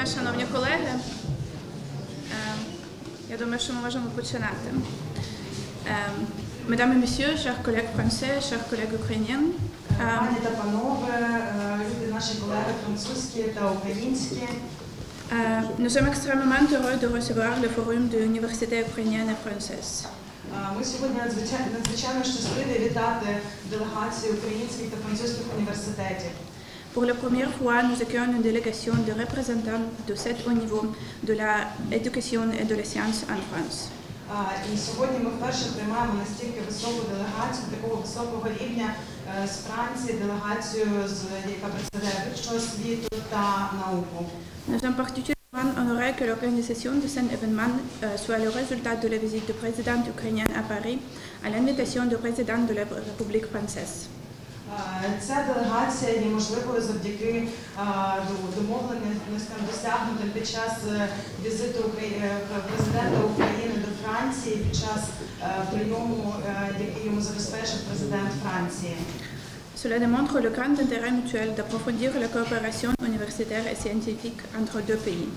дня, шановні колеги. Е, Я думаю, що ми можемо починати. Mesdames et messieurs, chers collègues français, chers collègues ukrainiens, е, Пані та панове, е, люди, наші колеги французькі та українські. nous sommes extrêmement heureux de recevoir le forum de l'Université ukrainienne et française. Е, Ми сьогодні надзвичайно, щасливі вітати делегації українських та французьких університетів. Pour la première fois, nous accueillons une délégation de représentants de sept hauts niveaux de l'éducation et de la science en France. Е, І сьогодні ми вперше приймаємо настільки високу делегацію, такого високого рівня е, з Франції, делегацію, з яка представляє вищу освіту та науку. Nous sommes particulièrement honorés que l'organisation de cet événement euh, soit le résultat de la visite du président ukrainien à Paris à l'invitation du président de la République française. Ця делегація є можливою завдяки до- домовленостям досягнутим під час е, візиту е, президента України до Франції, під час е, прийому, який йому забезпечив президент Франції. Cela démontre le grand intérêt mutuel d'approfondir la coopération universitaire et scientifique entre deux pays.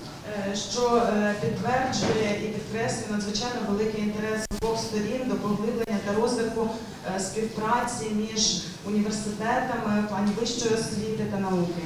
Е, Що е, підтверджує і підкреслює надзвичайно великий інтерес обох сторін до поглиблення та розвитку е, співпраці між університетами в плані вищої освіти та науки.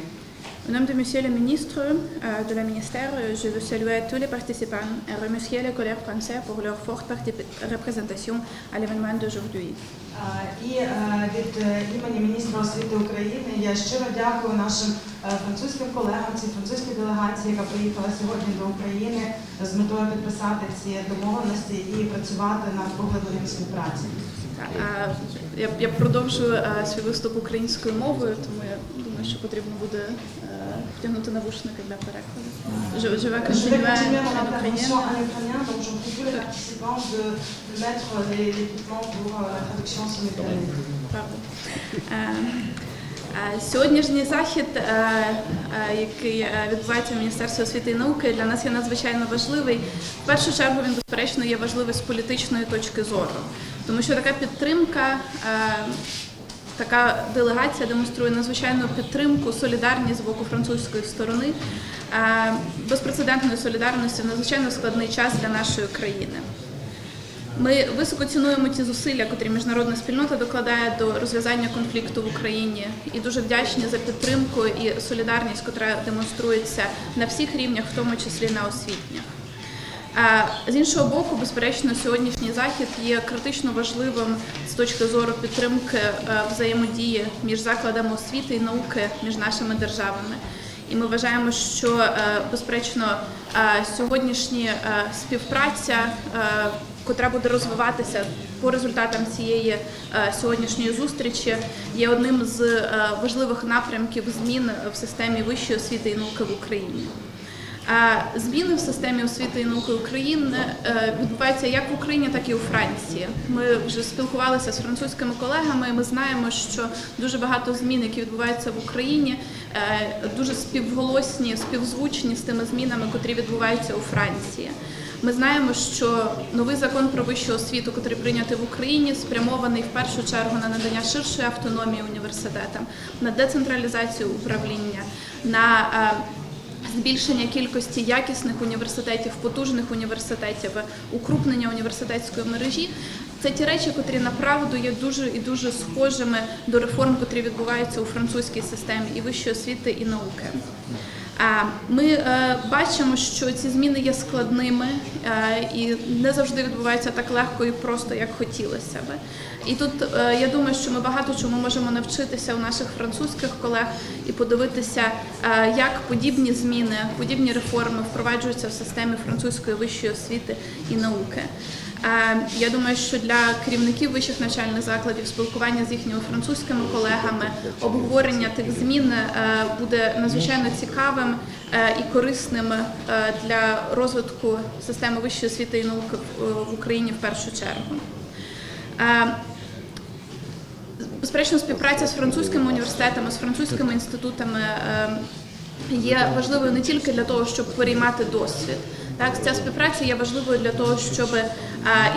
Au nom de Monsieur le ministre euh, de la ministère, euh, je veux saluer tous les participants et remercier les collègues français pour leur forte parti- représentation à l'événement d'aujourd'hui. Е, І е, від е, імені міністра освіти України я щиро дякую нашим е, Французьким колегам, цій французькій делегації, яка приїхала сьогодні до України з метою підписати ці домовленості і працювати над поглибленням співпраці. Я, я продовжу а, свій виступ українською мовою, тому я думаю, що потрібно буде е, втягнути навушники для перекладу. Je, je vais continuer en ukrainien. en ukrainien, donc j'en prie les participants de, de mettre les- l'équipement pour la traduction simultanée. Правда. Е, е, Сьогоднішній захід, е, е, який е, відбувається в Міністерстві освіти і науки, для нас є надзвичайно важливий. В першу чергу він, безперечно, є важливий з політичної точки зору, тому що така підтримка. е, Така делегація демонструє надзвичайну підтримку, солідарність з боку французької сторони, е, безпрецедентної солідарності надзвичайно складний час для нашої країни. Ми високо цінуємо ті зусилля, котрі міжнародна спільнота докладає до розв'язання конфлікту в Україні, і дуже вдячні за підтримку і солідарність, котра демонструється на всіх рівнях, в тому числі на освітніх. З іншого боку, безперечно, сьогоднішній захід є критично важливим з точки зору підтримки взаємодії між закладами освіти і науки між нашими державами. І ми вважаємо, що безперечно сьогоднішня співпраця, котра буде розвиватися по результатам цієї е, сьогоднішньої зустрічі, є одним з е, важливих напрямків змін в системі вищої освіти і науки в Україні. Е, Зміни в системі освіти і науки України відбуваються як в Україні, так і у Франції. Ми вже спілкувалися з французькими колегами. і Ми знаємо, що дуже багато змін, які відбуваються в Україні, дуже співголосні, співзвучні з тими змінами, котрі відбуваються у Франції. Ми знаємо, що новий закон про вищу освіту, який прийнятий в Україні, спрямований в першу чергу на надання ширшої автономії університетам, на децентралізацію управління, на е, збільшення кількості якісних університетів, потужних університетів, укрупнення університетської мережі. Це ті речі, котрі направду є дуже і дуже схожими до реформ, котрі відбуваються у французькій системі і вищої освіти і науки. Ми е, бачимо, що ці зміни є складними е, і не завжди відбуваються так легко і просто, як хотілося би. І тут е, я думаю, що ми багато чому можемо навчитися у наших французьких колег і подивитися, як подібні зміни, подібні реформи впроваджуються в системі французької вищої освіти і науки. Е, Я думаю, що для керівників вищих навчальних закладів спілкування з їхніми французькими колегами, обговорення тих змін е, буде надзвичайно цікавим е, і корисним для розвитку системи вищої освіти і науки в- Україні в першу чергу. Безперечно, співпраця з французькими університетами, з французькими інститутами є важливою не тільки для того, щоб переймати досвід. Так, ця співпраця є важливою для того, щоб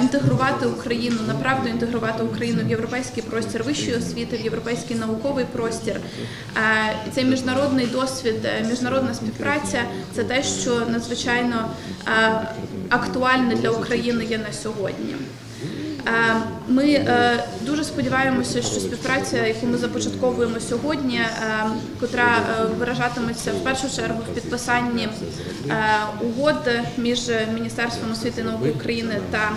інтегрувати Україну, направду інтегрувати Україну в європейський простір вищої освіти, в європейський науковий простір. Цей міжнародний досвід, е, міжнародна співпраця це те, що надзвичайно актуальне для України є на сьогодні. Е, Ми е, дуже сподіваємося, що співпраця, яку ми започатковуємо сьогодні, е, котра виражатиметься в першу чергу в підписанні угод між Міністерством освіти і науки України та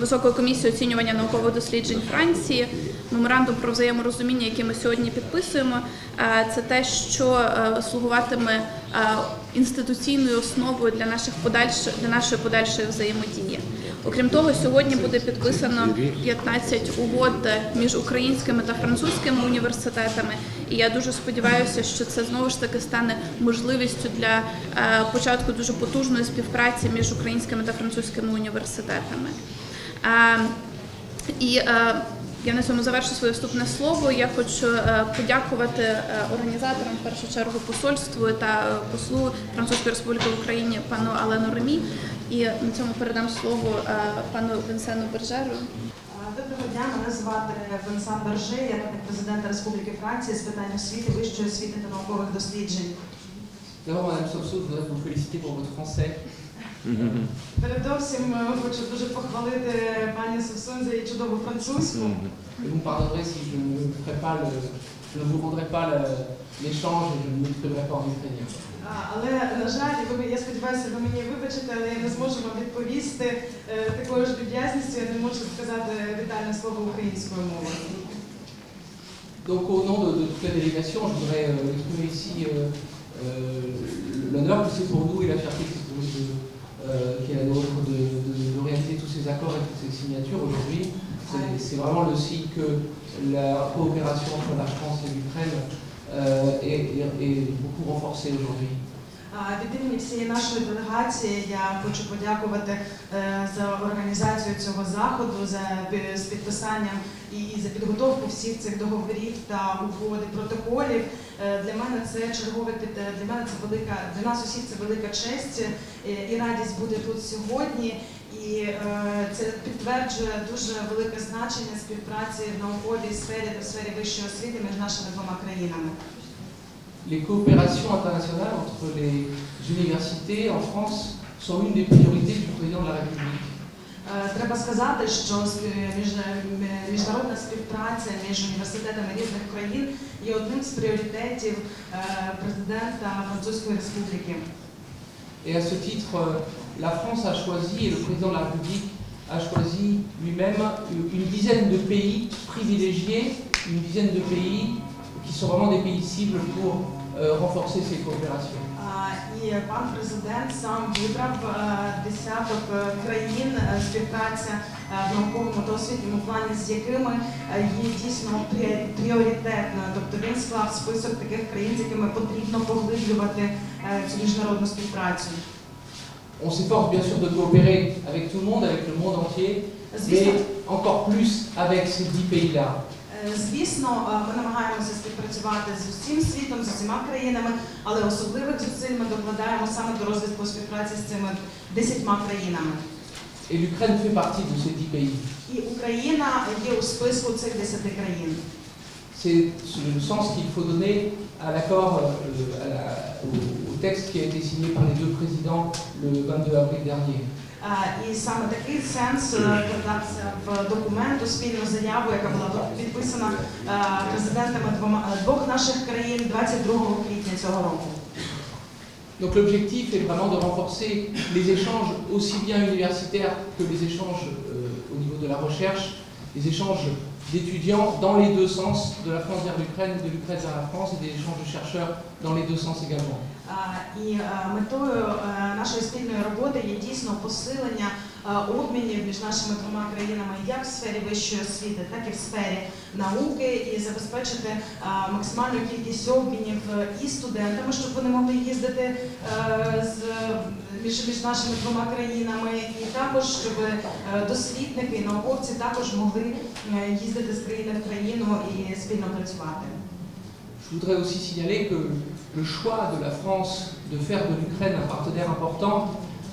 Високою комісією оцінювання наукових досліджень Франції. Меморандум про взаєморозуміння, який ми сьогодні підписуємо, це те, що слугуватиме інституційною основою для наших подальших для нашої подальшої взаємодії. Окрім того, сьогодні буде підписано 15 угод між українськими та французькими університетами, і я дуже сподіваюся, що це знову ж таки стане можливістю для е, початку дуже потужної співпраці між українськими та французькими університетами. Е, І е, я на цьому завершу своє вступне слово. Я хочу подякувати організаторам, в першу чергу посольству та послу Французької Республіки в Україні пану Алену Ремі. І на цьому передам слово е, пану Вінсену Бержеру. Доброго дня, мене звати Венсан Берже, я радник президента Республіки Франції з питань освіти, вищої освіти та наукових досліджень. Передовсім е, хочу дуже похвалити пані Совсун за її чудову французьку. Vous ne, vous rendrai pas l'échange et je ne m'exprimerai pas en ukrainien. А, Але, на жаль, ви, я сподіваюся, ви мені вибачите, але я не зможу вам відповісти е, такою ж люб'язністю, я не можу сказати вітальне слово українською мовою. Donc, au nom de, de toute la délégation, je voudrais euh, exprimer ici euh, euh, l'honneur que c'est pour nous et la fierté que c'est pour nous de- euh, qui est la nôtre de, de- de réaliser tous ces accords et toutes ces signatures aujourd'hui. C'est- C'est vraiment le signe que la coopération entre la France et l'Ukraine euh, est, est- est beaucoup renforcée aujourd'hui. Від імені всієї нашої делегації я хочу подякувати е, за організацію цього заходу, за з підписанням і за підготовку всіх цих договорів та угод протоколів. Е, Для мене це чергове для мене це велика для нас усіх це велика честь е, і радість бути тут сьогодні. І е, це підтверджує дуже велике значення співпраці в науковій сфері та в сфері вищої освіти між нашими двома країнами. Les coopérations internationales entre les universités en France sont une des priorités du président de la République. Е, Треба сказати, що міжнародна співпраця між університетами різних країн є одним з пріоритетів е, президента Французької Республіки. Et à ce titre, la France a choisi, et le président de la République a choisi lui-même une une dizaine de pays privilégiés, une dizaine de pays qui sont vraiment des pays cibles pour euh, renforcer ces coopérations. А, І пан президент сам вибрав е, десяток е, країн е, співпраця е, в науковому та освітньому плані, з якими е, є дійсно пріорі- пріоритетною. Тобто він склав список таких країн, з якими потрібно поглиблювати е, цю міжнародну співпрацю. On s'efforce bien sûr de coopérer avec tout le monde, avec le monde entier, mais encore plus avec ces dix pays-là. Е, Звісно, е, ми намагаємося співпрацювати з усім світом, з усіма країнами, але особливих зусиль ми докладаємо саме до розвитку співпраці з цими десятьма країнами. Et l'Ukraine fait partie de ces dix pays. І Україна є у списку цих десяти країн. C'est le sens qu'il faut donner à l'accord, euh, à la- au, au texte qui a été signé par les deux présidents le 22 avril dernier. Е, І саме такий сенс е, передався в документу спільну заяву, яка була підписана е, президентами двома- е, двох наших країн 22 квітня цього року. Donc l'objectif est vraiment de renforcer les échanges aussi bien universitaires que les échanges euh, au niveau de la recherche, les échanges d'étudiants dans les deux sens, de la France vers l'Ukraine, de l'Ukraine vers la France, et des échanges de chercheurs dans les deux sens également. Е, І е, метою е, нашої спільної роботи є дійсно посилення е, обмінів між нашими двома країнами як в сфері вищої освіти, так і в сфері науки, і забезпечити е, максимальну кількість обмінів е, і студентами, щоб вони могли їздити е, з між, між нашими двома країнами, і також щоб е, дослідники і науковці також могли е, їздити з країни в країну і спільно працювати. Je voudrais aussi signaler que le choix de la France de faire de l'Ukraine un partenaire important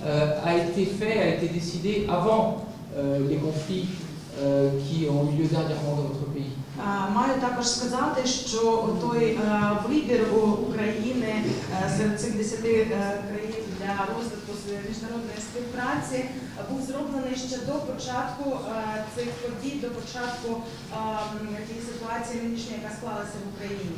a été fait, a été décidé avant euh, les conflits euh, qui ont eu lieu dernièrement dans notre pays. Маю також сказати, що той е, вибір України е, серед цих десяти е, країн для розвитку міжнародної співпраці був зроблений ще до початку цих подій, до початку тієї ситуації нинішньої, яка склалася в Україні.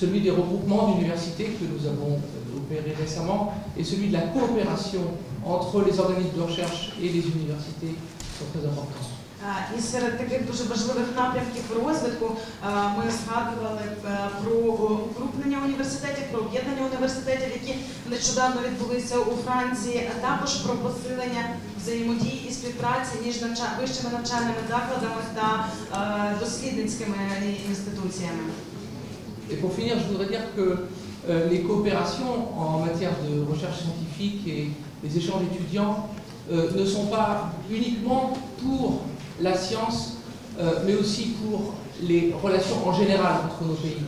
celui des regroupements d'universités que nous avons opérés récemment et celui de la coopération entre les organismes de recherche et les universités sont très importants. І серед таких дуже важливих напрямків розвитку ми згадували про укрупнення університетів, про об'єднання університетів, які нещодавно відбулися у Франції, а також про посилення взаємодії і співпраці між вищими навчальними закладами та дослідницькими інституціями. Et pour finir, je voudrais dire que euh, les coopérations en matière de recherche scientifique et les échanges étudiants euh, ne sont pas uniquement pour la science, euh, mais aussi pour les relations en général entre nos pays.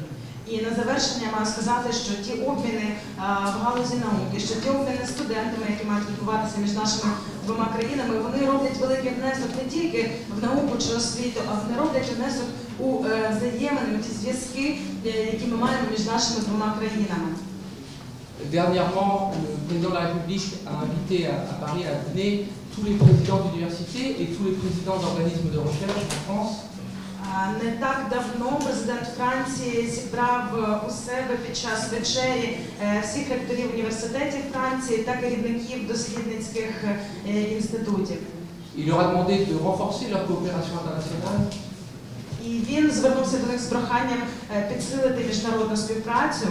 І на завершення маю сказати, що ті обміни е, в галузі науки, що ті обміни з студентами, які мають відбуватися між нашими Двома країнами, вони роблять великий внесок не тільки в науку чи освіту, а вони роблять внесок у е, взаємини, ті зв'язки, е, які ми маємо між нашими двома країнами. Dernièrement, le président de la République a invité à Paris à dîner tous les présidents d'universités et tous les présidents d'organismes de recherche en France. Не так давно президент Франції зібрав е, у себе під час вечері е, всіх ректорів університетів Франції та керівників дослідницьких е, інститутів. Il leur a demandé de renforcer leur coopération internationale І він звернувся до них з проханням підсилити міжнародну співпрацю.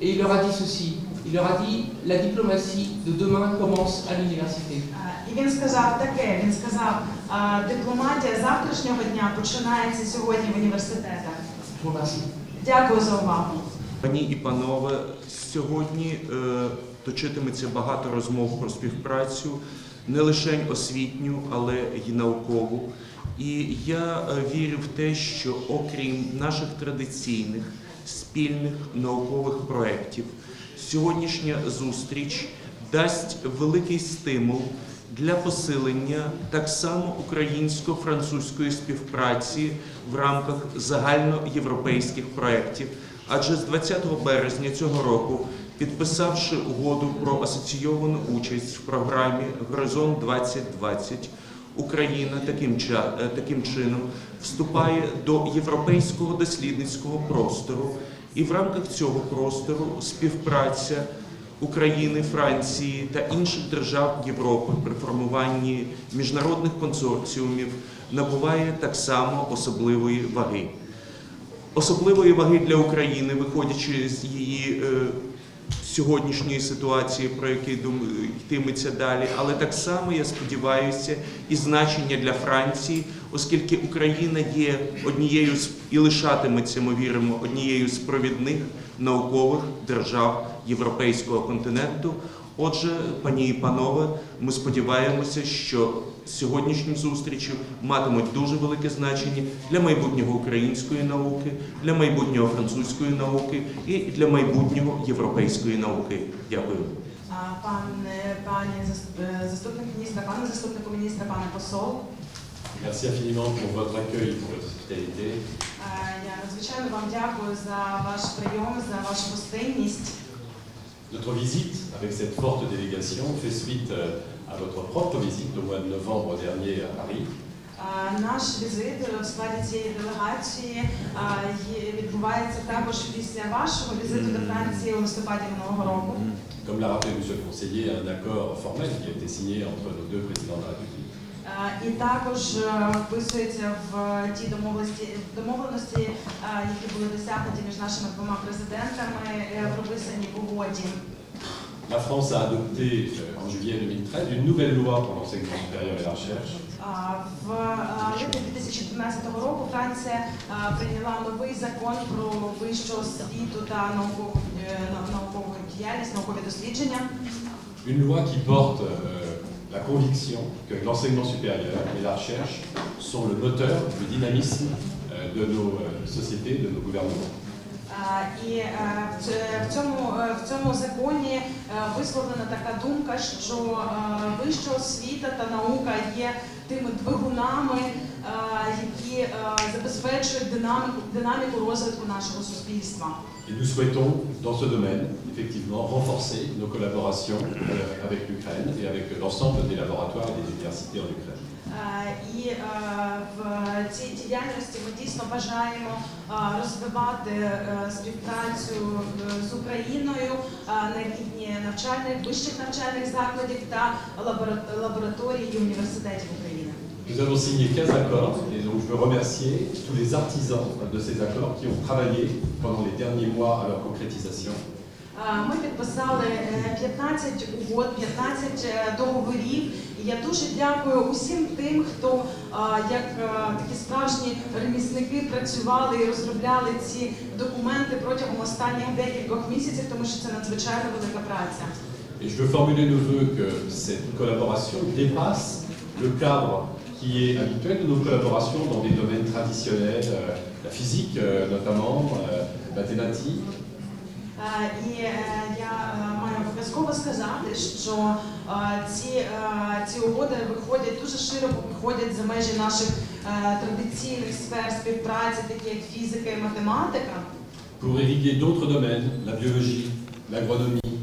et il leur a dit ceci. Il leur a dit la diplomatie de demain commence à l'université. Е, І він сказав таке: він сказав, дипломатія завтрашнього дня починається сьогодні в університетах. Je vous remercie. Дякую за увагу. Пані і панове, сьогодні е, точитиметься багато розмов про співпрацю, не лише освітню, але й наукову. І я е, вірю в те, що окрім наших традиційних спільних наукових проєктів, сьогоднішня зустріч дасть великий стимул для посилення так само українсько-французької співпраці в рамках загальноєвропейських проєктів. Адже з 20 березня цього року, підписавши угоду про асоційовану участь в програмі Горизонт 2020, Україна таким, е, таким чином вступає до європейського дослідницького простору, і в рамках цього простору співпраця України, Франції та інших держав Європи при формуванні міжнародних консорціумів набуває так само особливої ваги. Особливої ваги для України, виходячи з її е, сьогоднішньої ситуації, про думаю, йтиметься далі, але так само я сподіваюся, і значення для Франції, оскільки Україна є однією з і лишатиметься, ми віримо, однією з провідних наукових держав європейського континенту. Отже, пані і панове, ми сподіваємося, що сьогоднішні зустрічі матимуть дуже велике значення для майбутнього української науки, для майбутнього французької науки і для майбутнього європейської науки. Дякую. Пане, пані е, заступник міністра, пане заступнику міністра, пане посол. Merci infiniment pour votre accueil, pour votre hospitalité. Е, Я надзвичайно вам дякую за ваш прийом, за вашу гостинність. Notre visite avec cette forte délégation fait suite euh, à votre propre visite au mois de novembre dernier à Paris. Е, Наш візит в складі цієї делегації е, є- відбувається також після вашого візиту до Франції у листопаді минулого року. Comme l'a rappelé Monsieur le Conseiller, un accord formel qui a été signé entre nos deux présidents de la République. Е, І також е, вписується в ті домовленості, домовленості, е, які були досягнуті між нашими двома президентами, прописані в угоді. la France a adopté euh, en juillet 2013 une nouvelle loi pour l'enseignement supérieur et la recherche, В липні 2015 року Франція прийняла новий закон про вищу освіту та наукову діяльність, наукові дослідження. une loi qui porte euh, la conviction que l'enseignement supérieur et la recherche sont le moteur, le dynamisme euh, de nos euh, sociétés, de nos gouvernements. А, І е, в ц- в цьому, е, в цьому законі е, висловлена така думка, що е, вища освіта та наука є тими двигунами, е, які е, забезпечують динаміку, динаміку розвитку нашого суспільства. Et nous souhaitons, dans ce domaine, effectivement, renforcer nos collaborations euh, avec l'Ukraine et avec l'ensemble des laboratoires et des universités en Ukraine. Е, І е, в цій діяльності ми дійсно бажаємо е, розвивати співпрацю з Україною на рівні навчальних, вищих навчальних закладів та лабораторій і університетів України. Nous avons signé 15 accords et donc je veux remercier tous les artisans de ces accords qui ont travaillé pendant les derniers mois à leur concrétisation. Е, Ми підписали е, 15 угод, 15 е, договорів. І я дуже дякую усім тим, хто е, як е, такі справжні ремісники працювали і розробляли ці документи протягом останніх декількох місяців, тому що це надзвичайно велика праця. Et je veux formuler le vœu que cette collaboration dépasse le cadre qui est habituel de nos collaborations dans des domaines traditionnels, euh, la physique euh, notamment, euh, mathématiques. Е, І е, я е, маю обов'язково сказати, що е, ці, е, ці угоди виходять дуже широко виходять за межі наших е, традиційних сфер співпраці, такі як фізика і математика. pour irriguer d'autres domaines, la biologie, l'agronomie, euh,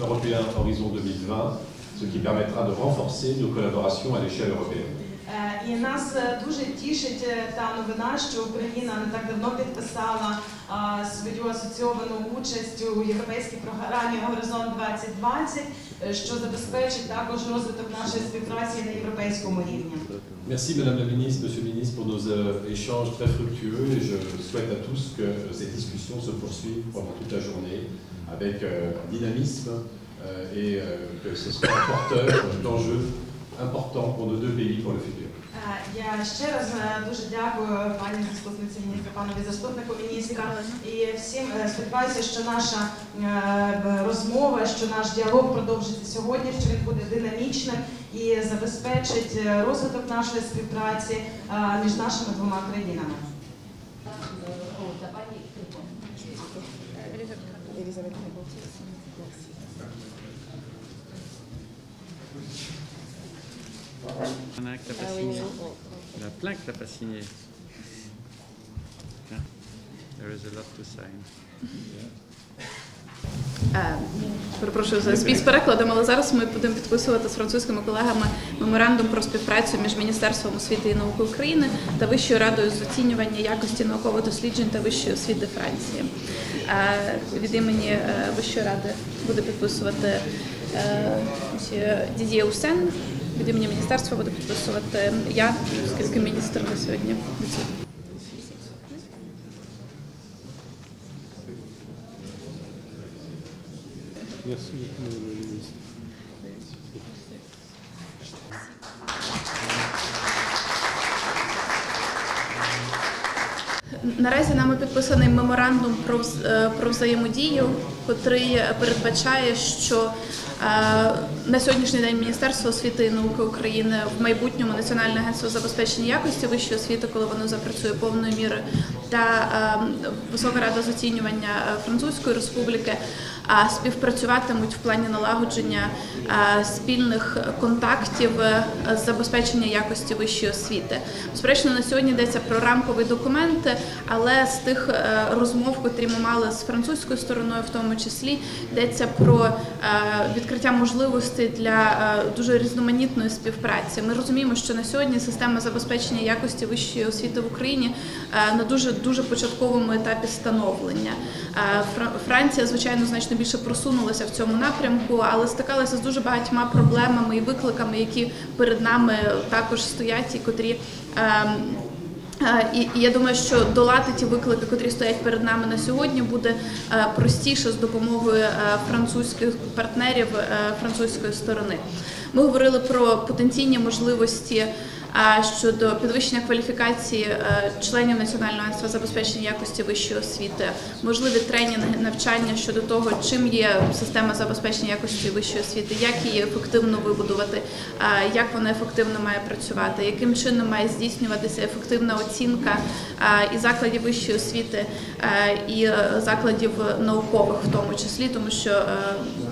européen Horizon 2020, ce qui permettra de renforcer nos collaborations à l'échelle européenne. Е, І нас е, дуже тішить е, та новина, що Україна не так давно підписала е, свою асоційовану участь у європейській програмі Горизонт 2020, е, що забезпечить також розвиток нашої співпраці на європейському рівні. Merci Madame la Ministre, Monsieur le Ministre pour nos euh, échanges très fructueux et je souhaite à tous que euh, cette discussion se poursuive pendant toute la journée avec euh, un dynamisme euh, et euh, que ce soit un porteur d'enjeux importants pour nos deux pays pour le futur. Я ще раз дуже дякую пані заступниці міністра, панові заступнику міністра і всім сподіваюся, що наша розмова, що наш діалог продовжиться сьогодні, що він буде динамічним і забезпечить розвиток нашої співпраці між нашими двома країнами. Un acte à pas signé. La plaque t'as pas signé. Tiens. There is a lot to sign. Перепрошую за збій перекладом, але зараз ми будемо підписувати з французькими колегами меморандум про співпрацю між Міністерством освіти і науки України та Вищою радою з оцінювання якості наукових досліджень та вищої освіти Франції. Е, Від імені е, Вищої ради буде підписувати е, Дід'є Усен. Від імені міністерства буде підписувати я, оскільки міністр на сьогодні Наразі нами підписаний меморандум про, е, про взаємодію, котрий передбачає, що е, на сьогоднішній день Міністерство освіти і науки України в майбутньому Національне агентство забезпечення якості вищої освіти, коли воно запрацює повною мірою, та е, Висока рада з оцінювання е, Французької республіки співпрацюватимуть в плані налагодження спільних контактів е, з забезпечення якості вищої освіти. Безперечно, на сьогодні йдеться про рамковий документ, але з тих е, розмов, котрі ми мали з французькою стороною, в тому числі йдеться про е, відкриття можливостей для е, дуже різноманітної співпраці. Ми розуміємо, що на сьогодні система забезпечення якості вищої освіти в Україні е, на дуже дуже початковому етапі становлення. Е, Франція, звичайно, значно більше просунулася в цьому напрямку, але стикалася з дуже багатьма проблемами і викликами, які перед нами також стоять, і котрі. ем, Е, І, я думаю, що долати ті виклики, котрі стоять перед нами на сьогодні, буде е, простіше з допомогою е, французьких партнерів французької сторони. Ми говорили про потенційні можливості щодо підвищення кваліфікації е, членів Національного агентства забезпечення якості вищої освіти, можливі тренінги, навчання щодо того, чим є система забезпечення якості вищої освіти, як її ефективно вибудувати, е, як вона ефективно має працювати, яким чином має здійснюватися ефективна оцінка е, і закладів вищої освіти, і закладів наукових, в тому числі, тому що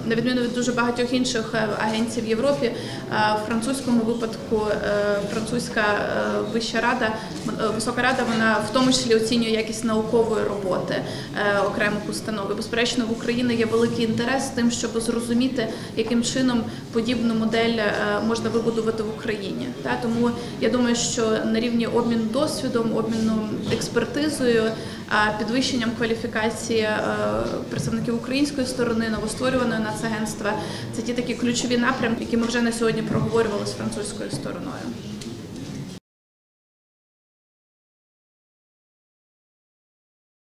на відміну від дуже багатьох інших агенцій в Європі, в французькому випадку е, французька е, вища рада, е, висока рада, вона в тому числі оцінює якість наукової роботи е, окремих установ. Безперечно, в Україні є великий інтерес тим, щоб зрозуміти, яким чином подібну модель можна вибудувати в Україні. Тому я думаю, що на рівні обміну досвідом, обміну експертизою, підвищенням кваліфікації представників української сторони, новостворюваної нацагентства це ті такі ключові напрямки, які ми вже на сьогодні проговорювали з французькою стороною.